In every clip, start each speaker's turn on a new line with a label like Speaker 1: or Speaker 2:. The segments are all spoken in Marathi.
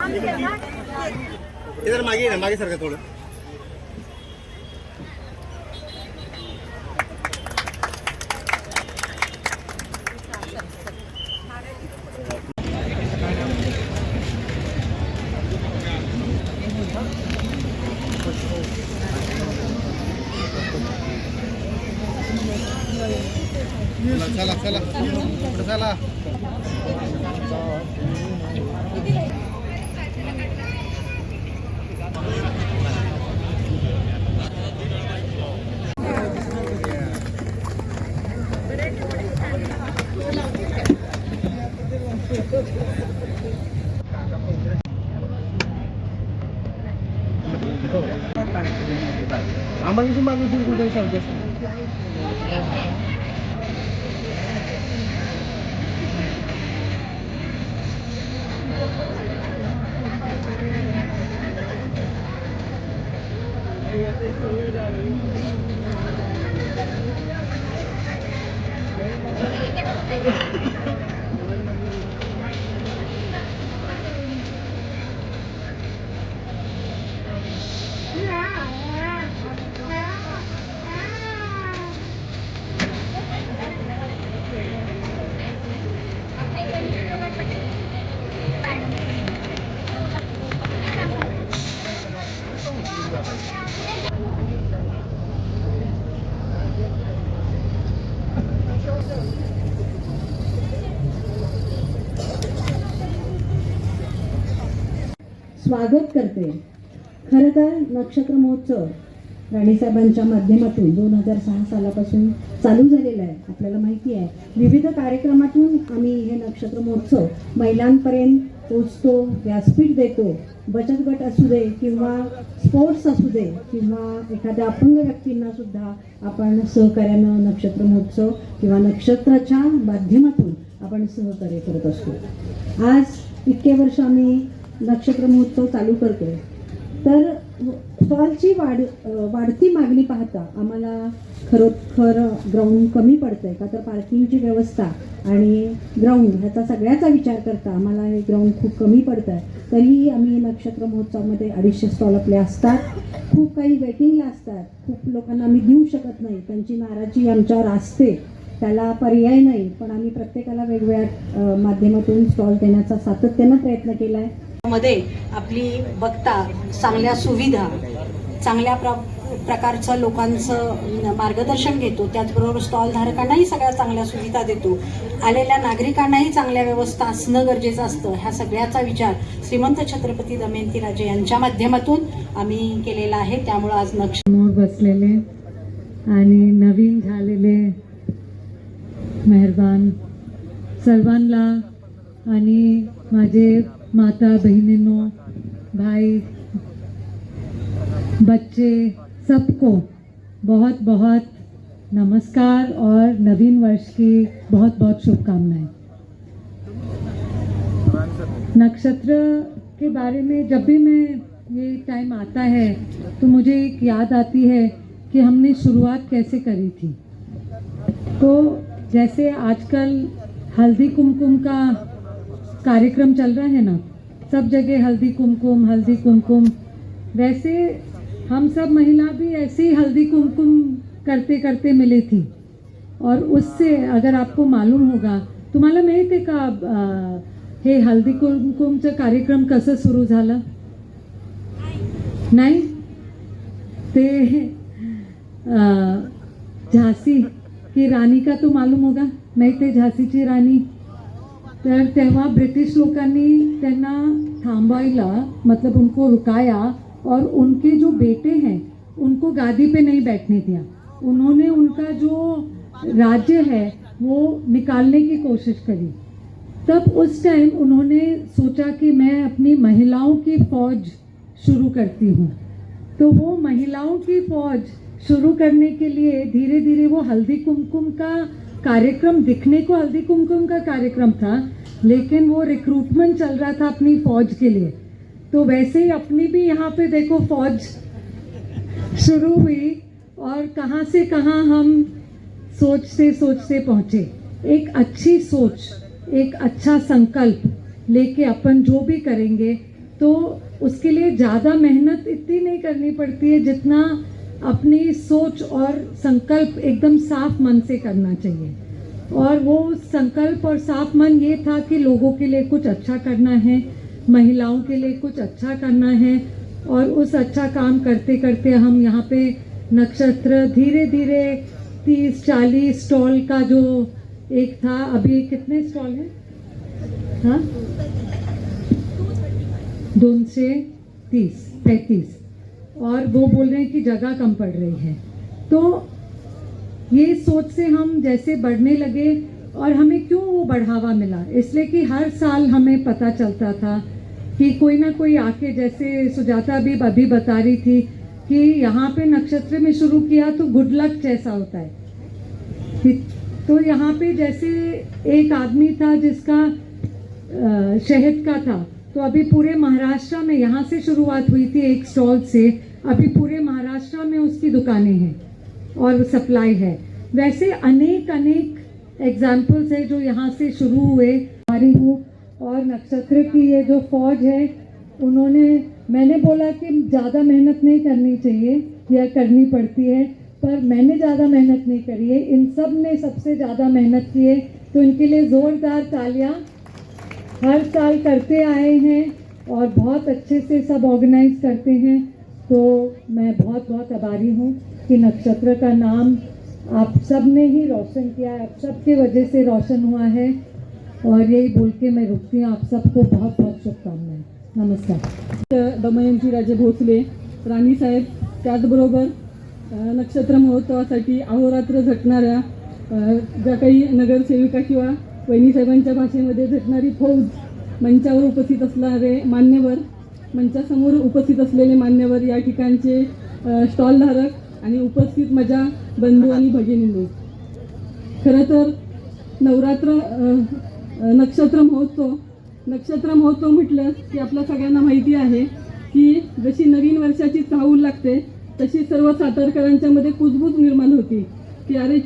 Speaker 1: ते मागे ना मागे सारखं थोडं चला चला। पुढे चला
Speaker 2: आम्हाला तू मागून कुठे सांगतेस
Speaker 3: स्वागत करते. खरं तर नक्षत्र महोत्सव राणीसाहेबांच्या माध्यमातून दोन हजार सहा सालापासून चालू झालेला आहे. आपल्याला माहिती आहे विविध कार्यक्रमातून आम्ही हे नक्षत्र महोत्सव महिलांपर्यंत पोचतो व्यासपीठ देतो. बचत गट असू दे किंवा स्पोर्ट्स असू दे किंवा एखाद्या अपंग व्यक्तींना सुद्धा आपण सहकार्यानं नक्षत्र महोत्सव किंवा नक्षत्राच्या माध्यमातून आपण सहकार्य करत असतो. आज इतके वर्ष आम्ही नक्षत्र महोत्सव चालू करतोय. तर स्टॉलची वाढ वाढती मागणी पाहता आम्हाला खरोखर ग्राउंड कमी पडतंय का? तर पार्किंगची व्यवस्था आणि ग्राउंड ह्याचा सगळ्याचा विचार करता आम्हाला हे ग्राउंड खूप कमी पडतं आहे तरीही आम्ही नक्षत्र महोत्सवामध्ये अडीचशे स्टॉल आपले असतात. खूप काही वेटिंगला असतात. खूप लोकांना आम्ही देऊ शकत नाही. त्यांची नाराजी आमच्यावर असते. त्याला पर्याय नाही. पण आम्ही प्रत्येकाला वेगवेगळ्या माध्यमातून स्टॉल देण्याचा सातत्यानं प्रयत्न केला आहे
Speaker 4: मध्ये आपली बघता चांगल्या सुविधा चांगल्या प्र प्रकारचं लोकांचं मार्गदर्शन घेतो त्याचबरोबर स्टॉलधारकांनाही सगळ्या चांगल्या सुविधा देतो. आलेल्या नागरिकांनाही चांगल्या व्यवस्था असणं गरजेचं असतं. ह्या सगळ्याचा विचार श्रीमंत छत्रपती दमयंती राजे यांच्या माध्यमातून आम्ही केलेला आहे. त्यामुळं आज नक्ष
Speaker 5: बसलेले आणि नवीन झालेले मेहरबान सर्वांना आणि माझे माता बहनों, भाई, बच्चे, सबको बहुत बहुत नमस्कार और नवीन वर्ष की बहुत बहुत शुभकामनाएँ। नक्षत्र के बारे में जब भी मैं ये टाइम आता है तो मुझे एक याद आती है कि हमने शुरुआत कैसे करी थी। तो जैसे आजकल हल्दी कुमकुम का कार्यक्रम चल रहा है ना? सब जगह हल्दी कुमकुम हल्दी कुमकुम। वैसे हम सब महिला भी ऐसे ही हल्दी कुमकुम करते करते मिली थी। और उससे अगर आपको मालूम होगा तुम्हाला माहिती आहे का हे हल्दी कुमकुमचं कार्यक्रम कसं सुरू झालं? नाही? ते झासी झांसी की राणी का तो मालूम होगा। नाही ते झांसीची राणी तर तेव्हा ब्रिटिश लोकांनी त्यांना थांबवायला मतलब उनको रुकाया और उनके जो बेटे हैं, उनको गादी पे नहीं बैठने दिया। उन्होंने उनका जो राज्य है, वो निकालने की कोशिश करी। तब उस टाइम उन्होंने सोचा कि मैं अपनी महिलाओं की फौज शुरू करती हूँ। तो वो महिलाओं की फौज शुरू करने के लिए धीरे धीरे वो हल्दी कुमकुम का कार्यक्रम दिखने को हल्दी कुमकुम का कार्यक्रम था, लेकिन वो रिक्रूटमेंट चल रहा था अपनी फौज के लिए। तो वैसे ही अपनी भी यहाँ पे देखो फौज शुरू हुई और कहाँ से कहाँ हम सोचते सोचते पहुँचे। एक अच्छी सोच, एक अच्छा संकल्प लेके अपन जो भी करेंगे तो उसके लिए ज़्यादा मेहनत इतनी नहीं करनी पड़ती है जितना अपनी सोच और संकल्प एकदम साफ़ मन से करना चाहिए। और वो संकल्प और साफ़ मन ये था कि लोगों के लिए कुछ अच्छा करना है, महिलाओं के लिए कुछ अच्छा करना है, और उस अच्छा काम करते करते हम यहाँ पे नक्षत्र धीरे धीरे तीस, चालीस स्टॉल का जो एक था, अभी कितने स्टॉल हैं? हाँ? दोनशे तीस, पैंतीस। और वो बोल रहे हैं कि जगह कम पड़ रही है। तो ये सोच से हम जैसे बढ़ने लगे और हमें क्यों वो बढ़ावा मिला? इसलिए कि हर साल हमें पता चलता था कि कोई ना कोई आके जैसे सुजाता भी अभी बता रही थी कि यहाँ पे नक्षत्र में शुरू किया तो गुड लक जैसा होता है। तो यहाँ पे जैसे एक आदमी था जिसका शहद का था तो अभी पूरे महाराष्ट्र में यहाँ से शुरुआत हुई थी एक स्टॉल से। अभी पूरे महाराष्ट्र में उसकी दुकानें हैं और सप्लाई है। वैसे अनेक अनेक एग्जाम्पल्स है जो यहाँ से शुरू हुए। हमारी हूँ और नक्षत्र की ये जो फौज है, उन्होंने, मैंने बोला कि ज़्यादा मेहनत नहीं करनी चाहिए या करनी पड़ती है, पर मैंने ज़्यादा मेहनत नहीं करी है। इन सबने सबसे ज़्यादा मेहनत की है। तो इनके लिए ज़ोरदार तालियाँ हर साल करते आए हैं और बहुत अच्छे से सब ऑर्गेनाइज करते हैं। तो मैं बहुत बहुत आभारी हूँ कि नक्षत्र का नाम आप सब ने ही रोशन किया है। आप सबके वजह से रोशन हुआ है। और यही बोल के मैं रुकती हूँ। आप सबको बहुत बहुत शुभकामनाएं। नमस्कार।
Speaker 2: दमयंती राजे भोसले राणीसाहेब त्याचबरोबर नक्षत्र महोत्सवासाठी अहोरात्र झटणाऱ्या ज्या काही नगरसेविका किंवा वहिनीसाहेबांच्या भाषेमध्ये झटणारी फौज मंचावर उपस्थित असणारे मान्यवर मंचासमोर उपस्थित असलेले मान्यवर या ठिकाणचे स्टॉलधारक आणि उपस्थित माझ्या बंधू आणि भगिनींनो. खरं तर नवरात्र नक्षत्र महोत्सव नक्षत्र महोत्सव म्हटलं की आपल्या सगळ्यांना माहिती आहे की जशी नवीन वर्षाची चाहूल लागते तशी सर्व सातारकरांच्या मध्ये कुजबूज निर्माण होती. की अरे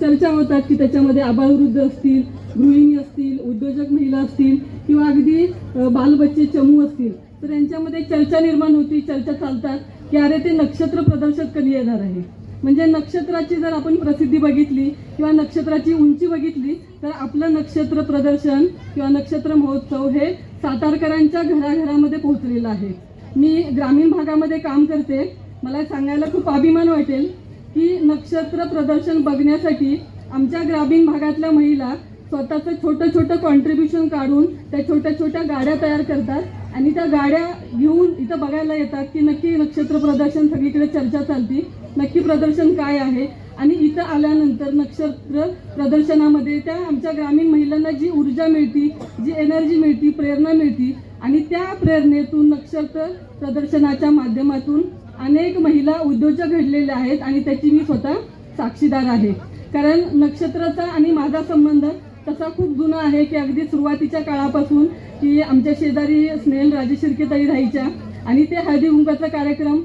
Speaker 2: चर्चा होतात की त्याच्यामध्ये आबालवृद्ध असतील गृहिणी असतील उद्योजक महिला असतील किंवा अगदी बालबच्चे चमू असतील तर यांच्यामध्ये चर्चा निर्माण होती चर्चा चालतात की अरे ते नक्षत्र प्रदर्शन कधी येणार आहे? म्हणजे नक्षत्राची जर आपण प्रसिद्धी बघितली किंवा नक्षत्राची उंची बघितली तर आपलं नक्षत्र प्रदर्शन किंवा नक्षत्र महोत्सव हे सातारकरांच्या घराघरामध्ये पोहोचलेलं आहे. मी ग्रामीण भागामध्ये काम करते. मला सांगायला खूप अभिमान वाटेल की नक्षत्र प्रदर्शन बघण्यासाठी आमच्या ग्रामीण भागातल्या महिला स्वतःचं छोटं छोटं कॉन्ट्रीब्युशन काढून त्या छोट्या छोट्या गाड्या तयार करतात. आणि त्या गाड्या घेऊन इथं बघायला येतात की नक्की नक्षत्र प्रदर्शन सगळीकडे चर्चा चालती. नक्की प्रदर्शन काय आहे? आणि इथं आल्यानंतर नक्षत्र प्रदर्शनामध्ये त्या आमच्या ग्रामीण महिलांना जी ऊर्जा मिळती जी एनर्जी मिळती प्रेरणा मिळती आणि त्या प्रेरणेतून नक्षत्र प्रदर्शनाच्या माध्यमातून अनेक महिला उद्योजक घडलेल्या आहेत आणि त्याची मी स्वतः साक्षीदार आहे. कारण नक्षत्राचा आणि माझा संबंध तसा खूप जुना आहे की अगदी सुरुवातीच्या काळापासून की आमच्या शेजारी स्नेहल राजे शिर्केताई राहायच्या. आणि ते हळदी कुंकाचा कार्यक्रम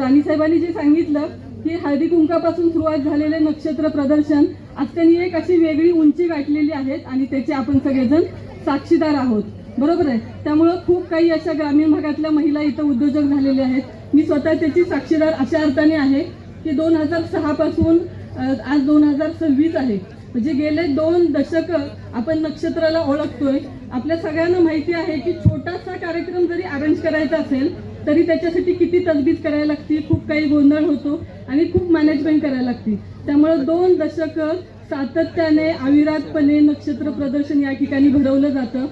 Speaker 2: राणीसाहेबांनी जे सांगितलं की हळदी कुंकापासून सुरुवात झालेले नक्षत्र प्रदर्शन आज त्यांनी एक अशी वेगळी उंची गाठलेली आहेत आणि त्याचे आपण सगळेजण साक्षीदार आहोत. बरोबर आहे? त्यामुळं खूप काही अशा ग्रामीण भागातल्या महिला इथं उद्योजक झालेल्या आहेत. मी स्वतः त्याची साक्षीदार अशा अर्थाने आहे की दोन हजार सहापासून आज दोन हजार सव्वीस आहे. म्हणजे गेले दोन दशक आपण नक्षत्राला ओळखतोय. आपल्या सगळ्यांना माहिती आहे की छोटासा कार्यक्रम जरी अरेंज करायचा असेल तरी त्याच्यासाठी किती तजबीज करायला लागते खूप काही गोंधळ होतो आणि खूप मॅनेजमेंट करायला लागते. त्यामुळं दोन दशक सातत्याने अविरातपणे नक्षत्र प्रदर्शन या ठिकाणी घडवलं जातं.